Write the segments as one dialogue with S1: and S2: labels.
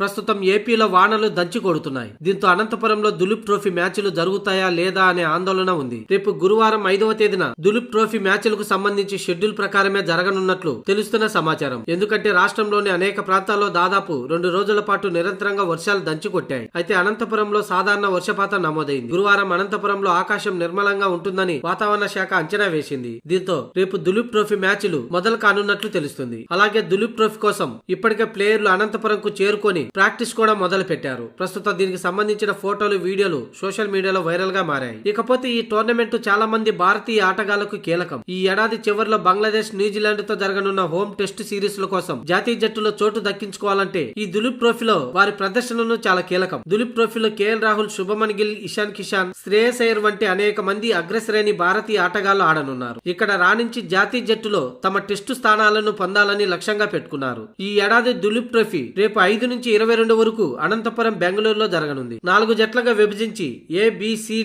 S1: ప్రస్తుతం ఏపీలో వానలు దంచి కొడుతున్నాయి. దీంతో అనంతపురంలో దులీప్ ట్రోఫీ మ్యాచ్లు జరుగుతాయా లేదా అనే ఆందోళన ఉంది. రేపు గురువారం ఐదవ తేదీన దులీప్ ట్రోఫీ మ్యాచ్లకు సంబంధించి షెడ్యూల్ ప్రకారమే జరగనున్నట్లు తెలుస్తున్న సమాచారం. ఎందుకంటే రాష్ట్రంలోని అనేక ప్రాంతాల్లో దాదాపు రెండు రోజుల పాటు నిరంతరంగా వర్షాలు దంచి కొట్టాయి. అయితే అనంతపురంలో సాధారణ వర్షపాతం నమోదైంది. గురువారం అనంతపురంలో ఆకాశం నిర్మలంగా ఉంటుందని వాతావరణ శాఖ అంచనా వేసింది. దీంతో రేపు దులీప్ ట్రోఫీ మ్యాచ్లు మొదలు కానున్నట్లు తెలుస్తుంది. అలాగే దులీప్ ట్రోఫీ కోసం ఇప్పటికే ప్లేయర్లు అనంతపురంకు చేరుకొని ప్రాక్టీస్ కూడా మొదలు పెట్టారు. ప్రస్తుతం దీనికి సంబంధించిన ఫోటోలు వీడియోలు సోషల్ మీడియాలో వైరల్గా మారాయి. ఇకపోతే ఈ టోర్నమెంట్ చాలా మంది భారతీయ ఆటగాళ్ళకు కీలకం. ఈ ఏడాది చివరిలో బంగ్లాదేశ్ న్యూజిలాండ్తో జరగనున్న హోమ్ టెస్ట్ సిరీస్ ల కోసం జాతీయ జట్టులో చోటు దక్కించుకోవాలంటే ఈ దులీప్ ట్రోఫీలో వారి ప్రదర్శనను చాలా కీలకం. దులీప్ ట్రోఫీలో కేఎల్ రాహుల్ శుభమన్ గిల్ ఇషాన్ కిషాన్ శ్రేయస్ అయ్యర్ వంటి అనేక మంది అగ్రశ్రేణి భారతీయ ఆటగాళ్ళు ఆడనున్నారు. ఇక్కడ రాణించి జాతీయ జట్టులో తమ టెస్టు స్థానాలను పొందాలని లక్ష్యంగా పెట్టుకున్నారు. ఈ ఏడాది దులీప్ ట్రోఫీ రేపు ఐదు నుంచి ఇరవై రెండు వరకు అనంతపురం బెంగళూరులో జరగనుంది. నాలుగు జట్లుగా విభజించి ఏ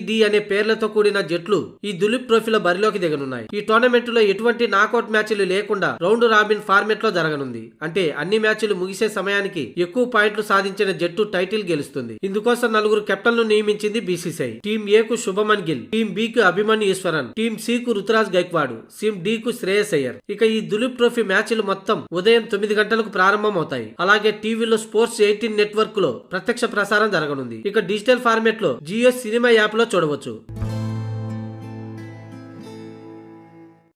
S1: డి అనే పేర్లతో కూడిన జట్లు ఈ దులీప్ ట్రోఫీలో బరిలోకి దిగనున్నాయి. ఈ టోర్నమెంట్లో ఎటువంటి నాకౌట్ మ్యాచ్లు లేకుండా రౌండ్ రాబిన్ ఫార్మెట్లో జరగనుంది. అంటే అన్ని మ్యాచ్లు ముగిసే సమయానికి ఎక్కువ పాయింట్లు సాధించిన జట్టు టైటిల్ గెలుస్తుంది. ఇందుకోసం నలుగురు కెప్టెన్లు నియమించింది బీసీసీఐ టీం ఏ కు శుభమన్ గిల్ టీం బి కు అభిమన్యు ఈశ్వరన్ టీం సి కు రుతురాజ్ గైక్వాడ్ సిమ్ డి కు శ్రేయస్ అయ్యర్. ఇక ఈ దులీప్ ట్రోఫీ మ్యాచ్లు మొత్తం ఉదయం తొమ్మిది గంటలకు ప్రారంభమవుతాయి. అలాగే టీవీలో స్పోర్ట్స్ ఎయిటీన్ నెట్వర్క్లో ప్రత్యక్ష ప్రసారం జరగనుంది. ఇక డిజిటల్ ఫార్మేట్లో జియో సినిమా యాప్లో చూడవచ్చు.